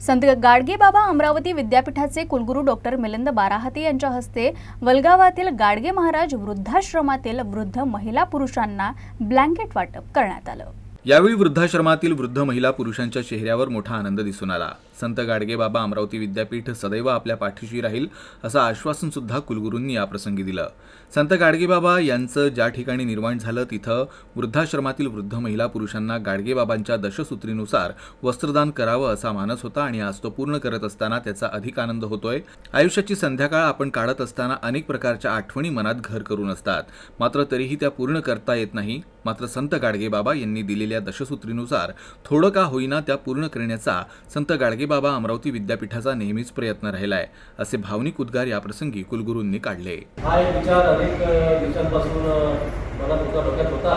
संत गाडगेबाबा अमरावती विद्यापीठाचे कुलगुरू डॉक्टर मिलिंद बाराहते यांच्या हस्ते वलगावातील गाडगे महाराज वृद्धाश्रमातील वृद्ध महिला पुरुषांना ब्लँकेट वाटप करण्यात आलं. यावेळी वृद्धाश्रमातील वृद्ध महिला पुरुषांच्या चेहऱ्यावर मोठा आनंद दिसून आला. संत गाडगेबाबा अमरावती विद्यापीठ सदैव आपल्या पाठीशी राहील असं आश्वासन सुद्धा कुलगुरूंनी याप्रसंगी दिलं. संत गाडगेबाबा यांचं ज्या ठिकाणी निर्माण झालं तिथं वृद्धाश्रमातील वृद्ध महिला पुरुषांना गाडगेबाबांच्या दशसूत्रीनुसार वस्त्रदान करावं असा मानस होता आणि आज तो पूर्ण करत असताना त्याचा अधिक आनंद होतोय. आयुष्याची संध्याकाळ आपण काढत असताना अनेक प्रकारच्या आठवणी मनात घर करून असतात. मात्र तरीही त्या पूर्ण करता येत नाही. मात्र संत गाडगेबाबा यांनी दिलेल्या दशसूत्रीनुसार थोडं का होईना त्या पूर्ण करण्याचा संत गाडगेबाबा अमरावती विद्यापीठाचा नेहमीच प्रयत्न राहिला आहे असे भावनिक उद्गार याप्रसंगी कुलगुरूंनी काढले. हा एक विचार अनेक दिवसांपासून मला मनात डोक्यात होता.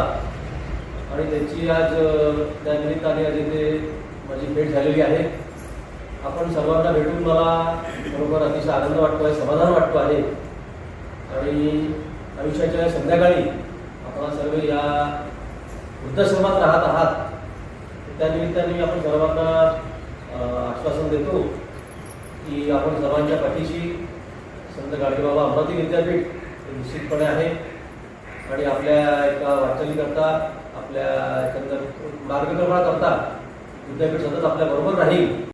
आणि त्यांची आज त्या निमित्ताने आज इथे माझी भेट झालेली आहे. आपण सर्वांना भेटून मला बरोबर अतिशय आनंद वाटतो आहे समाधान वाटतो आहे आणि आयुष्याच्या संध्याकाळी आपण सर्व या वृद्धाश्रमात राहत आहात. त्या निमित्ताने आपण सर्वांना आश्वासन देतो की आपण सर्वांच्या पाठीशी संत गाडगेबाबा अमरावती विद्यापीठ हे निश्चितपणे आहे आणि आपल्या एका वाटचालीकरता आपल्या एकंदर मार्गक्रमणाकरता विद्यापीठ सतत आपल्याबरोबर राहील.